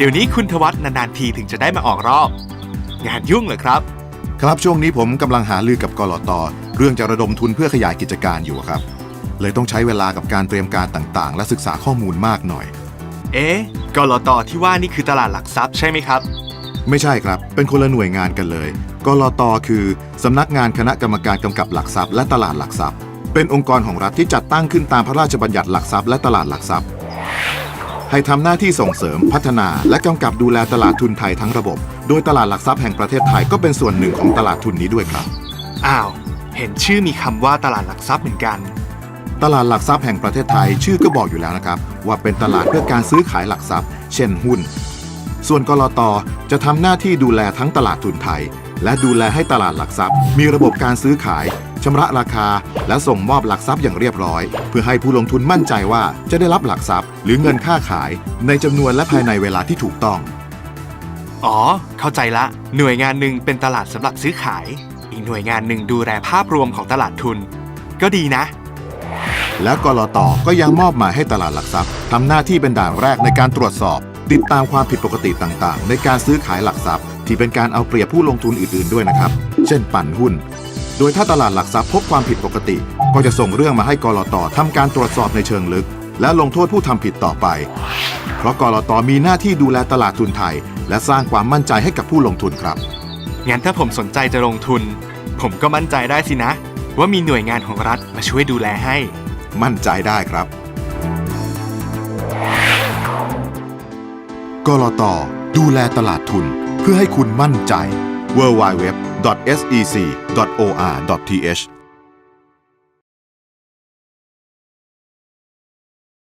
เดี๋ยวนี้คุณทวัฒน์นานๆทีถึงจะได้มาออกรอบ งานยุ่งเหรอครับ ครับช่วงนี้ผมกำลังหาลือกับกรตเรื่องจะระดมทุนเพื่อขยายกิจการอยู่ครับ เลยต้องใช้เวลากับการเตรียมการต่างๆ และศึกษาข้อมูลมากหน่อย เอ๊ะกลตที่ว่านี่คือตลาดหลักทรัพย์ใช่ไหมครับ ไม่ใช่ครับ เป็นคนละหน่วยงานกันเลยกรตคือสำนักงานคณะกรรมการกำกับหลักทรัพย์และตลาดหลักทรัพย์ เป็นองค์กรของรัฐที่จัดตั้งขึ้นตามพระราชบัญญัติหลักทรัพย์และตลาดหลักทรัพย์ ให้ทำหน้าที่ส่งเสริมพัฒนา และกำกับดูแลตลาดทุนไทยทั้งระบบ โดยตลาดหลักทรัพย์แห่งประเทศไทยก็เป็นส่วนหนึ่งของตลาดทุนนี้ด้วยครับ อ้าว เห็นชื่อมีคำว่าตลาดหลักทรัพย์เหมือนกัน ตลาดหลักทรัพย์แห่งประเทศไทยชื่อก็บอกอยู่แล้วนะครับ ว่าเป็นตลาดเพื่อการซื้อขายหลักทรัพย์ เช่นหุ้น ส่วนกรตจะทำหน้าที่ดูแลทั้งตลาดทุนไทย และดูแลให้ตลาดหลักทรัพย์ มีระบบการซื้อขาย ชำระราคา และส่งมอบหลักทรัพย์อย่างเรียบร้อย เพื่อให้ผู้ลงทุนมั่นใจว่าจะได้รับหลักทรัพย์ หรือเงินค่าขาย ในจำนวนและภายในเวลาที่ถูกต้อง อ๋อ เข้าใจละ หน่วยงานหนึ่งเป็นตลาดสำหรับซื้อขาย อีกหน่วยงานหนึ่งดูแลภาพรวมของตลาดทุน ก็ดีนะ แล้วกรตก็ยังมอบหมายให้ตลาดหลักทรัพย์ทำหน้าที่เป็นด่านแรกในการตรวจสอบ ติดตามความผิดปกติต่างๆ ในการซื้อขายหลักทรัพย์ ที่เป็นการเอาเปรียบผู้ลงทุนอื่นๆด้วยนะครับ เช่นปั่นหุ้น โดยถ้าตลาดหลักทรัพย์พบความผิดปกติ ก็จะส่งเรื่องมาให้กรตทำการตรวจสอบในเชิงลึก และลงโทษผู้ทำผิดต่อไป เพราะกรตมีหน้าที่ดูแลตลาดทุนไทย และสร้างความมั่นใจให้กับผู้ลงทุนครับ งั้นถ้าผมสนใจจะลงทุน ผมก็มั่นใจได้สินะ ว่ามีหน่วยงานของรัฐมาช่วยดูแลให้ มั่นใจได้ครับกรตดูแลตลาดทุนเพื่อให้คุณมั่นใจ www.sec.or.th